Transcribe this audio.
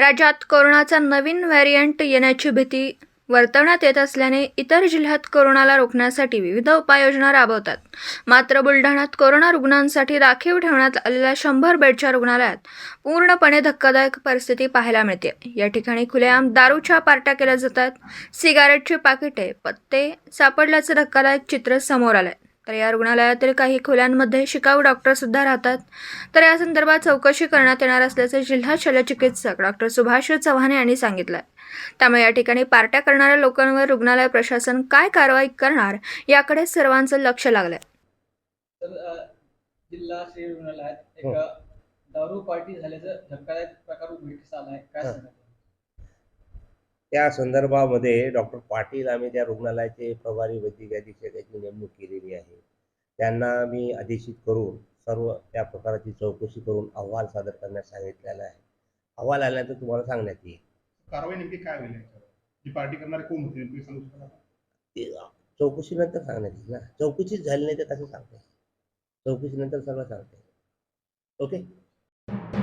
राज्यात कोरोनाचा नवीन व्हेरियंट येण्याची भीती वर्तवण्यात येत असल्याने इतर जिल्ह्यात कोरोनाला रोखण्यासाठी विविध उपाययोजना राबवतात. मात्र बुलढाण्यात कोरोना रुग्णांसाठी राखीव ठेवण्यात आलेल्या शंभर बेडच्या रुग्णालयात पूर्णपणे धक्कादायक परिस्थिती पाहायला मिळते. या ठिकाणी खुलेआम दारूच्या पार्ट्या केल्या जातात. सिगारेटची पाकिटे पत्ते सापडल्याचं धक्कादायक चित्र समोर आलंय. तर या रुग्णालयातील काही खोल्यांमध्ये शिकाऊ डॉक्टर सुद्धा राहतात. तर या संदर्भात चौकशी करण्यात येणार असल्याचे जिल्हा शल्यचिकित्सक डॉक्टर सुभाष चव्हाणे यांनी सांगितलं त्यामुळे या ठिकाणी पार्ट्या करणाऱ्या लोकांवर रुग्णालय प्रशासन काय कारवाई करणार याकडे सर्वांचं लक्ष लागलंय. जिल्हा श्री रुग्णालयात एक हो. अ, दारू पार्टी झाल्याचं धक्कादायक प्रकार उघडकीस आला आहे काय हा. त्या संदर्भामध्ये डॉक्टर पाटील आम्ही त्या रुग्णालयाचे प्रभारी वैद्यकीय अधीक्षकाची नेमणूक केलेली आहे. त्यांना मी आदेशित करून सर्व त्या प्रकाराची चौकशी करून अहवाल सादर करण्यास सांगितलेला आहे. अहवाल आल्यानंतर तुम्हाला सांगण्यात येईल. कारवाई नेमकी काय होईल जी पार्टी करणारे कोण होते नेमकी सांगू? ते चौकशीनंतर सांगण्यात येईल ना. चौकशीच झाली नाही तर कसं सांगता येईल? चौकशीनंतर सगळं सांगता येईल. ओके?